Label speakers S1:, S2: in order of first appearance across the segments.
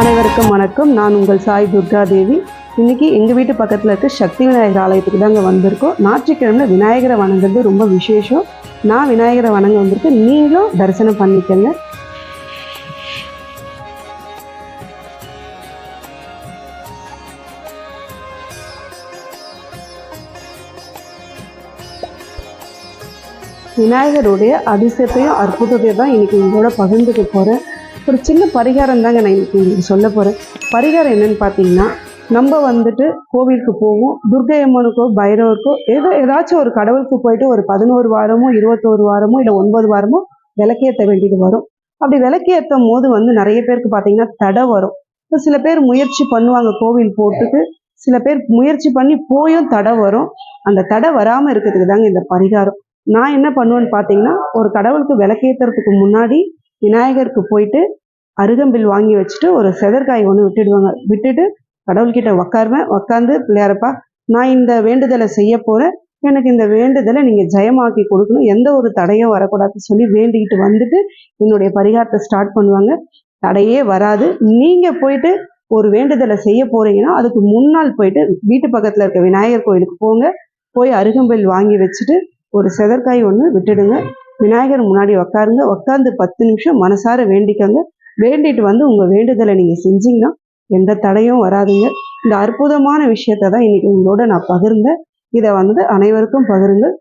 S1: அனைவருக்கும் வணக்கம். நான் உங்கள் சாய் துர்கா தேவி. இன்றைக்கி எங்கள் வீட்டு பக்கத்தில் இருக்க சக்தி விநாயகர் ஆலயத்துக்கு தாங்க வந்திருக்கோம். ஞாயிற்றுக்கிழமை விநாயகரை வணங்குறது ரொம்ப விசேஷம். நான் விநாயகரை வணங்க வந்திருக்கேன். நீங்களும் தரிசனம் பண்ணிக்கங்க. விநாயகருடைய அதிசயத்தையும் அற்புதத்தையும் தான் இன்னைக்கு உங்களோட பகிர்ந்துக்க போகிறேன் ஒரு சின்ன பரிகாரம் தாங்க நான் இன்னைக்கு உங்களுக்கு சொல்ல போகிறேன் பரிகாரம் என்னன்னு பார்த்தீங்கன்னா நம்ம வந்துட்டு கோவிலுக்கு போவோம். துர்கை அம்மனுக்கோ பைரவருக்கோ ஏதோ ஏதாச்சும் ஒரு கடவுளுக்கு போயிட்டு ஒரு பதினோரு வாரமோ இருபத்தோரு வாரமோ இல்லை ஒன்பது வாரமோ விளக்கேற்ற வேண்டியது வரும். அப்படி விளக்கேற்றும் போது வந்து நிறைய பேருக்கு பார்த்தீங்கன்னா தடை வரும். இப்போ சில பேர் முயற்சி பண்ணுவாங்க கோவில் போட்டுக்கு சில பேர் முயற்சி பண்ணி போயும் தடை வரும். அந்த தடை வராமல் இருக்கிறதுக்கு தாங்க இந்த பரிகாரம். நான் என்ன பண்ணுவேன்னு பார்த்தீங்கன்னா ஒரு கடவுளுக்கு விளக்கேற்றுறதுக்கு முன்னாடி விநாயகருக்கு போயிட்டு அருகம்பில் வாங்கி வச்சுட்டு ஒரு செதற்காய் ஒன்று விட்டுடுவாங்க. விட்டுட்டு கடவுள்கிட்ட உக்காருவேன். உக்காந்து பிள்ளையாரப்பா நான் இந்த வேண்டுதலை செய்ய போகிறேன் எனக்கு இந்த வேண்டுதலை நீங்கள் ஜெயமாக்கி கொடுக்கணும். எந்த ஒரு தடையும் வரக்கூடாதுன்னு சொல்லி வேண்டிக்கிட்டு வந்துட்டு என்னுடைய பரிகாரத்தை ஸ்டார்ட் பண்ணுவாங்க. தடையே வராது. நீங்கள் போயிட்டு ஒரு வேண்டுதலை செய்ய போகிறீங்கன்னா அதுக்கு முன்னால் போயிட்டு வீட்டு பக்கத்தில் இருக்க விநாயகர் கோயிலுக்கு போங்க. போய் அருகம்பில் வாங்கி வச்சுட்டு ஒரு செதற்காய் ஒன்று விட்டுடுங்க. விநாயகர் முன்னாடி உக்காருங்க. உக்காந்து பத்து நிமிஷம் மனசார வேண்டிக்கோங்க. வேண்டிட்டு வந்து உங்கள் வேண்டுதலை நீங்கள் செஞ்சீங்கன்னா எந்த தடையும் வராதுங்க. இந்த அற்புதமான விஷயத்த தான் இன்னைக்கு உங்களோட நான் பகிர்ந்தேன். இதை வந்து அனைவருக்கும் பகிருங்கள்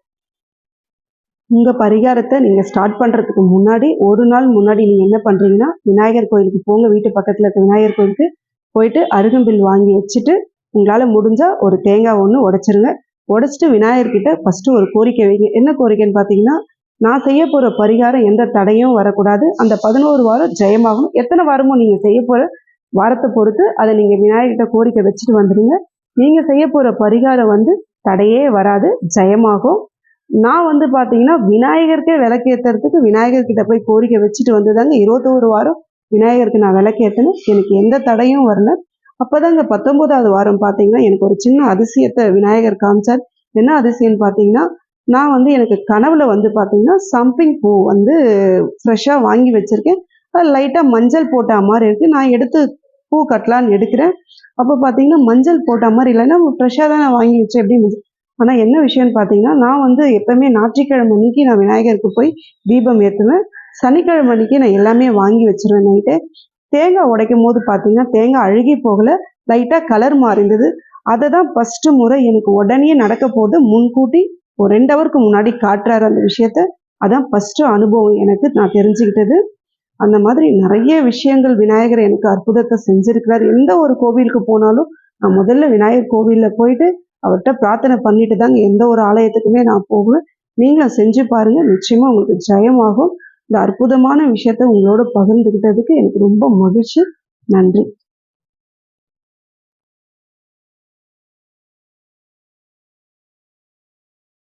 S1: உங்கள் பரிகாரத்தை நீங்கள் ஸ்டார்ட் பண்ணுறதுக்கு முன்னாடி ஒரு நாள் முன்னாடி நீங்கள் என்ன பண்ணுறீங்கன்னா விநாயகர் கோயிலுக்கு போங்க. வீட்டு பக்கத்தில் இருக்க விநாயகர் கோயிலுக்கு போயிட்டு அருகம்பில் வாங்கி வச்சுட்டு உங்களால் முடிஞ்சால் ஒரு தேங்காய் ஒன்று உடைச்சிருங்க. உடச்சிட்டு விநாயகர்கிட்ட ஃபஸ்ட்டு ஒரு கோரிக்கை வைங்க. என்ன கோரிக்கைன்னு பார்த்தீங்கன்னா நான் செய்ய போகிற பரிகாரம் எந்த தடையும் வரக்கூடாது. அந்த பதினோரு வாரம் ஜெயமாகணும். எத்தனை வாரமோ நீங்கள் செய்ய போகிற வாரத்தை பொறுத்து அதை நீங்கள் விநாயகர்கிட்ட கோரிக்கை வச்சுட்டு வந்துடுங்க நீங்கள் செய்ய போகிற பரிகாரம் வந்து தடையே வராது ஜெயமாகும். நான் வந்து பார்த்தீங்கன்னா விநாயகருக்கே விளக்கேற்றுறதுக்கு விநாயகர்கிட்ட போய் கோரிக்கை வச்சுட்டு வந்ததாங்க. இருபத்தோரு வாரம் விநாயகருக்கு நான் விளக்கேற்றினேன் எனக்கு எந்த தடையும் வரல. அப்போதாங்க பத்தொன்பதாவது வாரம் பார்த்தீங்கன்னா எனக்கு ஒரு சின்ன அதிசயத்தை விநாயகர் காமிச்சார். என்ன அதிசயம்னு பார்த்தீங்கன்னா நான் வந்து எனக்கு கனவுல வந்து பார்த்தீங்கன்னா சம்பிங் பூ வந்து ஃப்ரெஷ்ஷாக வாங்கி வச்சுருக்கேன். அது லைட்டாக மஞ்சள் போட்ட மாதிரி இருக்குது நான் எடுத்து பூ கட்டலான்னு எடுக்கிறேன். அப்போ பார்த்தீங்கன்னா மஞ்சள் போட்ட மாதிரி இல்லைன்னா ஃப்ரெஷ்ஷாக தான் நான் வாங்கி வச்சேன் அப்படின்னு ஆனால் என்ன விஷயம்னு பார்த்தீங்கன்னா நான் வந்து எப்போவுமே ஞாயிற்றுக்கிழமை அன்னைக்கு நான் விநாயகருக்கு போய் தீபம் ஏற்றுவேன் சனிக்கிழமை அன்னைக்கு நான் எல்லாமே வாங்கி வச்சிருவேன் நைட்டு. தேங்காய் உடைக்கும் போது பார்த்தீங்கன்னா தேங்காய் அழுகி போகல. லைட்டாக கலர் மாறிந்தது. அதை தான் ஃபஸ்ட்டு முறை எனக்கு உடனே நடக்க போது முன்கூட்டி ஒரு ரெண்டு ஹவருக்கு முன்னாடி காட்டுறாரு அந்த விஷயத்த. அதான் ஃபஸ்ட்டு அனுபவம் எனக்கு நான் தெரிஞ்சுக்கிட்டது. அந்த மாதிரி நிறைய விஷயங்கள் விநாயகர் எனக்கு அற்புதத்தை செஞ்சிருக்கிறார். எந்த ஒரு கோவிலுக்கு போனாலும் நான் முதல்ல விநாயகர் கோவிலில் போயிட்டு அவர்கிட்ட பிரார்த்தனை பண்ணிட்டு தாங்க எந்த ஒரு ஆலயத்துக்குமே நான் போகுவேன் நீங்களும் செஞ்சு பாருங்க. நிச்சயமா உங்களுக்கு ஜெயமாகும். இந்த அற்புதமான விஷயத்த உங்களோட பகிர்ந்துக்கிட்டதுக்கு எனக்கு ரொம்ப மகிழ்ச்சி. நன்றி.